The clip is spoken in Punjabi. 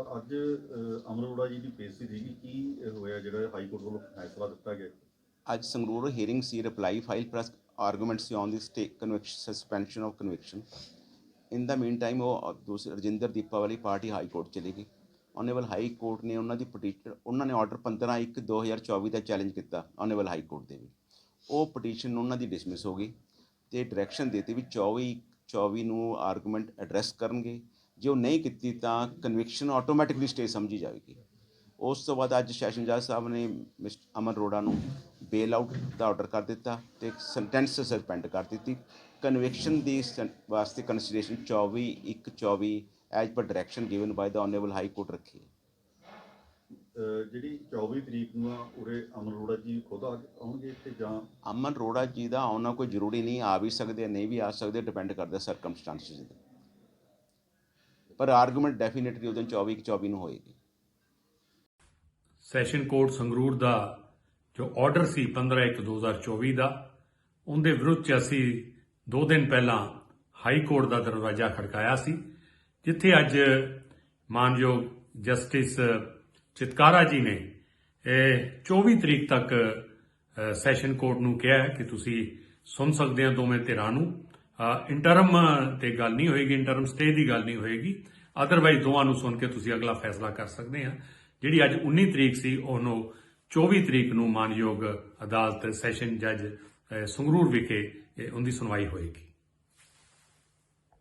ਅਹ, ਅਮਰ ਅਰੋੜਾ ਜੀ ਦੀ ਪੇਸ਼ੀ ਸੀਗੀ ਕੀ ਹੋਇਆ ਜਿਹੜਾ ਹਾਈ ਕੋਰਟ ਵੱਲੋਂ ਫੈਸਲਾ ਦਿੱਤਾ ਗਿਆ। ਅੱਜ Sangrur hearing C reply file plus arguments on the stake conviction suspension of conviction in the mean time ਉਹ ਦੂਸਰੇ ਰਜਿੰਦਰ ਦੀਪਾ ਵਾਲੀ ਪਾਰਟੀ ਹਾਈ ਕੋਰਟ ਚਲੀ ਗਈ। ਆਨਰੇਬਲ ਹਾਈ ਕੋਰਟ ਨੇ ਉਹਨਾਂ ਦੀ ਪਟੀਸ਼ਨ ਉਹਨਾਂ ਨੇ ਆਰਡਰ 15 1 2024 ਦਾ ਚੈਲੰਜ ਕੀਤਾ ਆਨਰੇਬਲ ਹਾਈ ਕੋਰਟ ਦੇ ਵਿੱਚ ਉਹ ਪਟੀਸ਼ਨ ਉਹਨਾਂ ਦੀ ਡਿਸਮਿਸ ਹੋ ਗਈ ਤੇ ਡਾਇਰੈਕਸ਼ਨ ਦਿੱਤੀ ਵੀ 24 24 ਨੂੰ ਆਰਗੂਮੈਂਟ ਐਡਰੈਸ ਕਰਨਗੇ। ਜੇ ਉਹ ਨਹੀਂ ਕੀਤੀ ਤਾਂ ਕਨਵਿਕਸ਼ਨ ਆਟੋਮੈਟਿਕਲੀ ਸਟੇ ਸਮਝੀ ਜਾਵੇਗੀ। ਉਸ ਤੋਂ ਬਾਅਦ ਅੱਜ ਸੈਸ਼ਨ ਜੱਜ ਸਾਹਿਬ ਨੇ ਮਿਸਟਰ ਅਮਨ ਰੋੜਾ ਨੂੰ ਬੇਲ ਆਊਟ ਦਾ ਆਰਡਰ ਕਰ ਦਿੱਤਾ ਤੇ ਸੈਂਟੈਂਸ ਸਸਪੈਂਡ ਕਰ ਦਿੱਤੀ। ਕਨਵਿਕਸ਼ਨ ਦੀ ਵਾਸਤੇ consideration 24 1 24 as per direction given by the honourable high court ਰੱਖੀ ਜਿਹੜੀ 24 ਤਰੀਕ ਨੂੰ ਆ ਉਰੇ ਅਮਰ ਅਰੋੜਾ ਜੀ ਖੁਦ ਆਉਣਗੇ ਇੱਥੇ ਜਾਂ? ਅਮਨ ਰੋੜਾ ਜੀ ਦਾ ਆਉਣਾ ਕੋਈ ਜ਼ਰੂਰੀ ਨਹੀਂ ਆ ਵੀ ਸਕਦੇ ਨਹੀਂ ਵੀ ਆ ਸਕਦੇ ਡਿਪੈਂਡ ਕਰਦਾ ਸਰਕਮਸਟੈਂਸਸ ਤੇ। ਪਰ ਆਰਗੂਮੈਂਟ ਡੈਫੀਨਿਟਲੀ ਉਦੋਂ 24 24 ਨੂੰ ਹੋਏਗੀ। ਸੈਸ਼ਨ ਕੋਰਟ ਸੰਗਰੂਰ ਦਾ ਜੋ ਆਰਡਰ ਸੀ 15/1/2024 ਦਾ ਉਹਦੇ ਵਿਰੁੱਧ ਚ ਅਸੀਂ 2 ਦਿਨ ਪਹਿਲਾਂ ਹਾਈ ਕੋਰਟ ਦਾ ਦਰਵਾਜ਼ਾ ਖੜਕਾਇਆ ਸੀ, ਜਿੱਥੇ ਅੱਜ ਮਾਨਯੋਗ ਜਸਟਿਸ ਚਿਤਕਾਰਾ ਜੀ ਨੇ, ਇਹ 24 ਤਰੀਕ ਤੱਕ ਸੈਸ਼ਨ ਕੋਰਟ ਨੂੰ ਕਿਹਾ ਕਿ ਤੁਸੀਂ ਸੁਣ ਸਕਦੇ ਹੋ ਦੋਵੇਂ ਧਿਰਾਂ ਨੂੰ। ਇੰਟਰਮ ਤੇ ਗੱਲ ਨਹੀਂ ਹੋਏਗੀ ਇੰਟਰਮ ਸਟੇ ਦੀ ਗੱਲ ਨਹੀਂ ਹੋਏਗੀ। ਅਦਰਵਾਈਜ਼ ਦੋਵਾਂ ਨੂੰ ਸੁਣ ਕੇ ਤੁਸੀਂ ਅਗਲਾ ਫੈਸਲਾ ਕਰ ਸਕਦੇ ਆ। ਜਿਹੜੀ ਅੱਜ 19 ਤਰੀਕ ਸੀ, ਉਹਨੂੰ 24 ਤਰੀਕ ਨੂੰ ਮਾਨਯੋਗ ਅਦਾਲਤ ਸੈਸ਼ਨ ਜੱਜ ਸੰਗਰੂਰ ਵਿਖੇ ਉਹਦੀ ਸੁਣਵਾਈ ਹੋਏਗੀ।